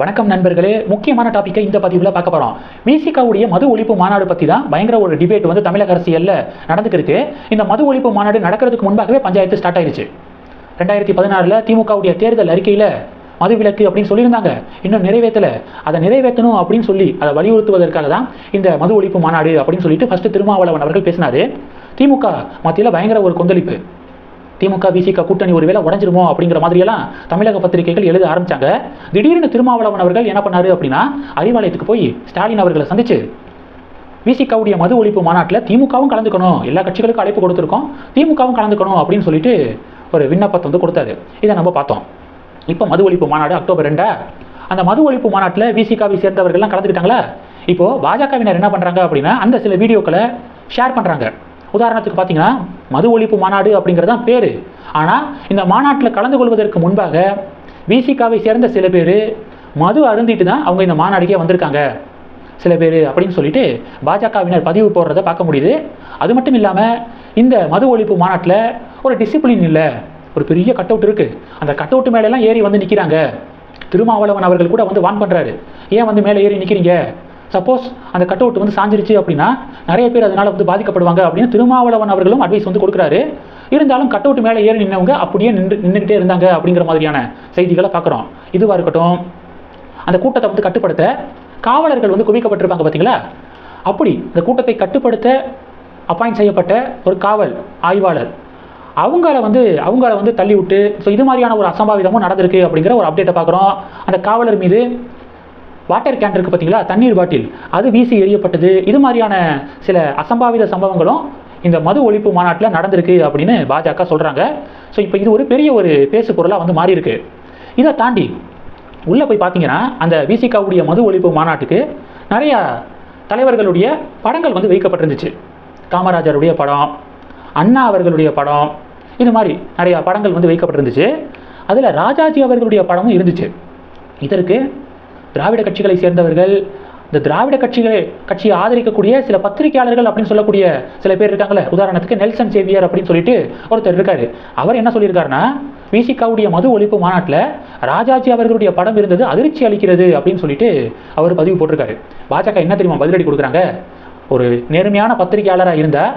வணக்கம் நண்பர்களே. முக்கியமான டாப்பிக்கை இந்த பதிவில் பார்க்க போகிறோம் விசிகாவுடைய மது ஒழிப்பு மாநாடு பற்றி தான் பயங்கர ஒரு டிபேட் வந்து தமிழக அரசியலில் நடந்துக்கிருக்கு. இருக்கு இந்த மது ஒழிப்பு மாநாடு நடக்கிறதுக்கு முன்பாகவே பஞ்சாயத்து ஸ்டார்ட் ஆயிருச்சு. ரெண்டாயிரத்தி பதினாறில் திமுகவுடைய தேர்தல் அறிக்கையில் மது விலக்கு அப்படின்னு சொல்லியிருந்தாங்க. இன்னும் நிறைவேற்றலை அதை நிறைவேற்றணும் அப்படின்னு சொல்லி அதை வலியுறுத்துவதற்காக தான் இந்த மது ஒழிப்பு மாநாடு அப்படின்னு சொல்லிட்டு ஃபஸ்ட்டு திருமாவளவன் அவர்கள் பேசினாரு. திமுக மத்தியில் பயங்கர ஒரு கொந்தளிப்பு. திமுக விசிக கூட்டணி ஒருவேளை உடஞ்சிருமோ அப்படிங்கிற மாதிரியெல்லாம் தமிழக பத்திரிகைகள் எழுத ஆரம்பிச்சாங்க. திடீர்னு திருமாவளவன் அவர்கள் என்ன பண்ணாரு அப்படின்னா அறிவாலயத்துக்கு போய் ஸ்டாலின் அவர்களை சந்திச்சு விசிகாவுடைய மது ஒழிப்பு மாநாட்டில் திமுகவும் கலந்துக்கணும் எல்லா கட்சிகளுக்கும் அழைப்பு கொடுத்துருக்கோம் திமுகவும் கலந்துக்கணும் அப்படின்னு சொல்லிட்டு ஒரு விண்ணப்பத்தை வந்து கொடுத்தாரு. இதை நம்ம பார்த்தோம். இப்போ மது ஒழிப்பு மாநாடு அக்டோபர் ரெண்டா? அந்த மது ஒழிப்பு மாநாட்டில் விசிகாவை சேர்ந்தவர்கள்லாம் கலந்துக்கிட்டாங்களா? இப்போ பாஜகவினர் என்ன பண்ணுறாங்க அப்படின்னா அந்த சில வீடியோக்களை ஷேர் பண்ணுறாங்க உதாரணத்துக்கு பார்த்தீங்கன்னா மது ஒழிப்பு மாநாடு அப்படிங்கிறது தான் பேர். ஆனால் இந்த மாநாட்டில் கலந்து கொள்வதற்கு முன்பாக விசிகாவை சேர்ந்த சில பேர் மது அருந்திட்டு தான் அவங்க இந்த மாநாடுக்கே வந்திருக்காங்க. சில பேர் அப்படின்னு சொல்லிட்டு பாஜகவினர் பதிவு போடுறத பார்க்க முடியுது. அது மட்டும் இல்லாமல் இந்த மது ஒழிப்பு மாநாட்டில் ஒரு டிசிப்ளின் இல்லை. ஒரு பெரிய கட் அவுட் இருக்குது அந்த கட் அவுட் மேலெல்லாம் ஏறி வந்து நிற்கிறாங்க திருமாவளவன் அவர்கள் கூட வந்து வான் பண்ணுறாரு ஏன் வந்து மேலே ஏறி நிற்கிறீங்க சப்போஸ் அந்த கட் அவுட் வந்து சாஞ்சிருச்சு அப்படின்னா நிறைய பேர் அதனால் வந்து பாதிக்கப்படுவாங்க அப்படின்னு திருமாவளவன் அவர்களும் அட்வைஸ் வந்து கொடுக்குறாரு. இருந்தாலும் கட் அவுட் மேலே ஏறி நின்றவங்க அப்படியே நின்று நின்றுக்கிட்டே இருந்தாங்க அப்படிங்கிற மாதிரியான செய்திகளை பார்க்குறோம். இதுவாக இருக்கட்டும். அந்த கூட்டத்தை வந்து கட்டுப்படுத்த காவலர்கள் வந்து குவிக்கப்பட்டிருப்பாங்க பார்த்தீங்களா? அப்படி இந்த கூட்டத்தை கட்டுப்படுத்த அப்பாயிண்ட் செய்யப்பட்ட ஒரு காவல் ஆய்வாளர் அவங்கள வந்து அவங்கள வந்து தள்ளி விட்டு ஸோ இது மாதிரியான ஒரு அசம்பாவிதமும் நடந்திருக்கு அப்படிங்கிற ஒரு அப்டேட்டை பார்க்குறோம். அந்த காவலர் மீது வாட்டர் கேன் இருக்குது பார்த்தீங்களா? தண்ணீர் பாட்டில். அது வீசி எறியப்பட்டது. இது மாதிரியான சில அசம்பாவித சம்பவங்களும் இந்த மது ஒழிப்பு மாநாட்டில் நடந்திருக்கு அப்படின்னு பாஜக சொல்கிறாங்க ஸோ இப்போ இது ஒரு பெரிய ஒரு பேசு பொருளாக வந்து மாறி இருக்கு இதை தாண்டி உள்ளே போய் பார்த்தீங்கன்னா அந்த விசிகாவுடைய மது ஒழிப்பு மாநாட்டுக்கு நிறையா தலைவர்களுடைய படங்கள் வந்து வைக்கப்பட்டிருந்துச்சு. காமராஜருடைய படம் அண்ணா அவர்களுடைய படம் இது மாதிரி நிறையா படங்கள் வந்து வைக்கப்பட்டிருந்துச்சு. அதில் ராஜாஜி அவர்களுடைய படமும் இருந்துச்சு. இதற்கு திராவிட கட்சிகளை சேர்ந்தவர்கள் இந்த திராவிட கட்சிகளை கட்சியை ஆதரிக்கக்கூடிய சில பத்திரிகையாளர்கள் அப்படின்னு சொல்லக்கூடிய சில பேர் இருக்காங்களே உதாரணத்துக்கு நெல்சன் சேவியர் அப்படின்னு சொல்லிட்டு ஒருத்தர் இருக்காரு. அவர் என்ன சொல்லியிருக்காருன்னா விசிகாவுடைய மது ஒழிப்பு மாநாட்டில் ராஜாஜி அவர்களுடைய படம் இருந்தது அதிர்ச்சி அளிக்கிறது அப்படின்னு சொல்லிட்டு அவர் பதிவு போட்டிருக்காரு. பாஜக என்ன தெரியுமா பதிலடி கொடுக்குறாங்க? ஒரு நேர்மையான பத்திரிகையாளராக இருந்தால்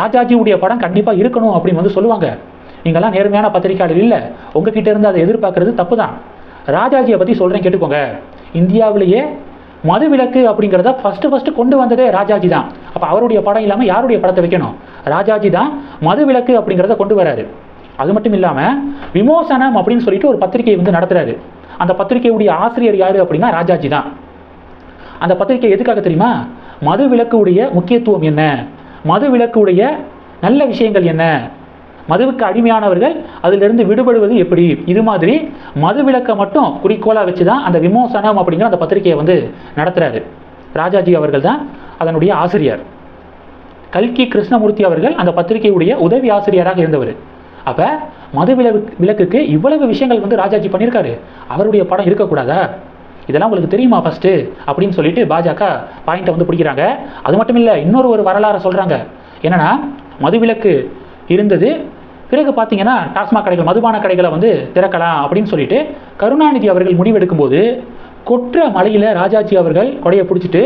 ராஜாஜியுடைய படம் கண்டிப்பாக இருக்கணும் அப்படின்னு வந்து சொல்லுவாங்க. நீங்கள்லாம் நேர்மையான பத்திரிகையாளர் இல்லை. உங்ககிட்ட இருந்து அதை எதிர்பார்க்கறது தப்பு தான் ராஜாஜியை பற்றி சொல்கிறேன் கேட்டுக்கோங்க. இந்தியாவிலேயே மது விலக்கு அப்படிங்கிறத ஃபஸ்ட்டு ஃபஸ்ட்டு கொண்டு வந்ததே ராஜாஜி தான். அப்போ அவருடைய படம் இல்லாமல் யாருடைய படத்தை வைக்கணும்? ராஜாஜி தான் மது விலக்கு அப்படிங்கிறத கொண்டு வராரு. அது மட்டும் இல்லாமல் விமோசனம் அப்படின்னு சொல்லிட்டு ஒரு பத்திரிகையை வந்து நடத்துகிறாரு அந்த பத்திரிகையுடைய ஆசிரியர் யார் அப்படின்னா ராஜாஜி தான். அந்த பத்திரிகை எதுக்காக தெரியுமா? மது விலக்குடைய முக்கியத்துவம் என்ன? மது விலக்குடைய நல்ல விஷயங்கள் என்ன? மதுவுக்கு அடிமையானவர்கள் அதிலிருந்து விடுபடுவது எப்படி? இது மாதிரி மது விளக்கை மட்டும் குறிக்கோளாக வச்சு தான் அந்த விமோசனம் அப்படிங்கிற அந்த பத்திரிகையை வந்து நடத்துகிறாரு ராஜாஜி அவர்கள் தான் அதனுடைய ஆசிரியர். கல்கி கிருஷ்ணமூர்த்தி அவர்கள் அந்த பத்திரிகையுடைய உதவி ஆசிரியராக இருந்தவர். அப்போ மது விளக்கு விளக்குக்கு இவ்வளவு விஷயங்கள் வந்து ராஜாஜி பண்ணியிருக்காரு. அவருடைய படம் இருக்கக்கூடாதா? இதெல்லாம் உங்களுக்கு தெரியுமா ஃபஸ்ட்டு அப்படின்னு சொல்லிட்டு பாஜக பாயிண்ட்டை வந்து பிடிக்கிறாங்க. அது மட்டும் இல்லை இன்னொரு ஒரு வரலாறை சொல்கிறாங்க என்னென்னா மதுவிலக்கு இருந்தது. பிறகு பார்த்தீங்கன்னா டாஸ்மாக் கடைகள் மதுபான கடைகளை வந்து திறக்கலாம் அப்படின்னு சொல்லிட்டு கருணாநிதி அவர்கள் முடிவெடுக்கும்போது கொற்ற மலையில் ராஜாஜி அவர்கள் கொடையை பிடிச்சிட்டு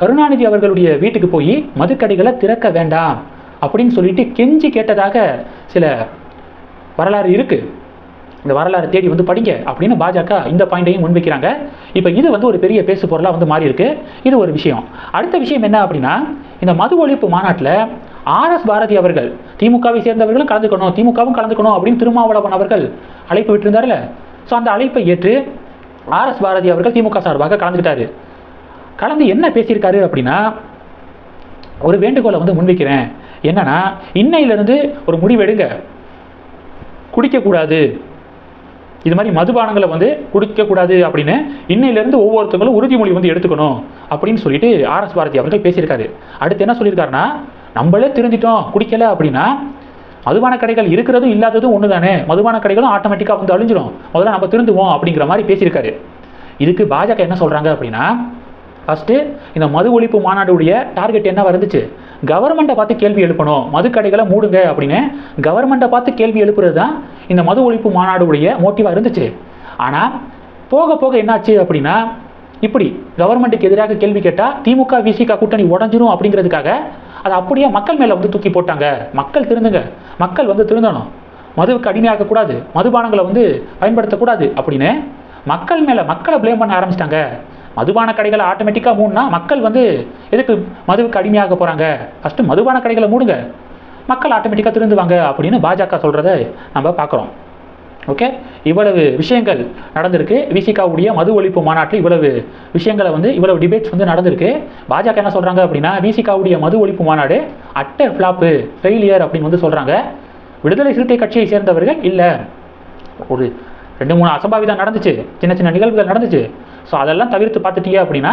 கருணாநிதி அவர்களுடைய வீட்டுக்கு போய் மதுக்கடைகளை திறக்க வேண்டாம் அப்படின்னு சொல்லிட்டு கெஞ்சி கேட்டதாக சில வரலாறு இருக்குது இந்த வரலாறு தேடி வந்து படிங்க அப்படின்னு பாஜக இந்த பாயிண்டையும் முன்வைக்கிறாங்க. இப்போ இது வந்து ஒரு பெரிய பேசு பொருளாக வந்து மாறி இருக்கு இது ஒரு விஷயம். அடுத்த விஷயம் என்ன அப்படின்னா இந்த மது ஒழிப்பு மாநாட்டில் ஆர்எஸ் பாரதி அவர்கள் திமுகவை சேர்ந்தவர்களும் கலந்துக்கணும் திமுகவும் கலந்துக்கணும் அப்படின்னு திருமாவளவன் அவர்கள் அழைப்பு விட்டிருந்தார்ல. ஸோ அந்த அழைப்பை ஏற்று ஆர்எஸ் பாரதி அவர்கள் திமுக சார்பாக கலந்துக்கிட்டாரு. கலந்து என்ன பேசியிருக்காரு அப்படின்னா ஒரு வேண்டுகோளை வந்து முன்வைக்கிறேன். என்னன்னா இன்னையிலிருந்து ஒரு முடிவெடுங்க குடிக்கக்கூடாது. இது மாதிரி மதுபானங்களை வந்து குடிக்கக்கூடாது அப்படின்னு இன்னையிலேருந்து ஒவ்வொருத்தவங்களும் உறுதிமொழி வந்து எடுத்துக்கணும் அப்படின்னு சொல்லிட்டு ஆர்எஸ் பாரதி அவர்கள் பேசியிருக்காரு. அடுத்து என்ன சொல்லியிருக்காருன்னா நம்மளே திருந்திட்டோம் குடிக்கல அப்படின்னா மதுபான கடைகள் இருக்கிறதும் இல்லாததும் ஒன்று தானே மதுபான கடைகளும் ஆட்டோமேட்டிக்காக வந்து அழிஞ்சிடும் முதல்ல நம்ம திருந்துவோம் அப்படிங்கிற மாதிரி பேசியிருக்காரு. இதுக்கு பாஜக என்ன சொல்கிறாங்க அப்படின்னா ஃபஸ்ட்டு இந்த மது ஒழிப்பு மாநாடுடைய டார்கெட் என்ன வந்துச்சு கவர்மெண்ட்டை பார்த்து கேள்வி எழுப்பணும். மது கடைகளை மூடுங்க அப்படின்னு கவர்மெண்ட்டை பார்த்து கேள்வி எழுப்புறது தான் இந்த மது ஒழிப்பு மாநாடுடைய மோட்டிவாக இருந்துச்சு. ஆனால் போக போக என்னாச்சு அப்படின்னா இப்படி கவர்மெண்ட்டுக்கு எதிராக கேள்வி கேட்டால் திமுக விசிக கூட்டணி உடஞ்சிரும் அப்படிங்கிறதுக்காக அதை அப்படியே மக்கள் மேலே வந்து தூக்கி போட்டாங்க. மக்கள் திருந்துங்க. மக்கள் வந்து திருந்தணும். மதுவுக்கு அடிமையாகக்கூடாது. மதுபானங்களை வந்து பயன்படுத்தக்கூடாது அப்படின்னு மக்கள் மேலே மக்களை ப்ளேம் பண்ண ஆரம்பிச்சிட்டாங்க. மதுபான கடைகளை ஆட்டோமேட்டிக்காக மூணுனா மக்கள் வந்து எதுக்கு மதுவுக்கு அடிமையாக போகிறாங்க ஃபஸ்ட்டு மதுபான கடைகளை மூடுங்க. மக்கள் ஆட்டோமேட்டிக்காக திருந்துவாங்க அப்படின்னு பாஜக சொல்கிறத நம்ம பார்க்குறோம். ஓகே இவ்வளவு விஷயங்கள் நடந்திருக்கு. விசிகாவுடைய மது ஒழிப்பு மாநாட்டில் இவ்வளவு விஷயங்களை வந்து இவ்வளவு டிபேட்ஸ் வந்து நடந்திருக்கு. பாஜக என்ன சொல்கிறாங்க அப்படின்னா விசிகாவுடைய மது ஒழிப்பு மாநாடு அட்டர் ஃப்ளாப்பு ஃபெயிலியர் அப்படின்னு வந்து சொல்கிறாங்க விடுதலை சிறுத்தை கட்சியை சேர்ந்தவர்கள் இல்லை. ஒரு ரெண்டு மூணு அசம்பாவிதம் நடந்துச்சு. சின்ன சின்ன நிகழ்வுகள் நடந்துச்சு. ஸோ அதெல்லாம் தவிர்த்து பார்த்துட்டீங்க அப்படின்னா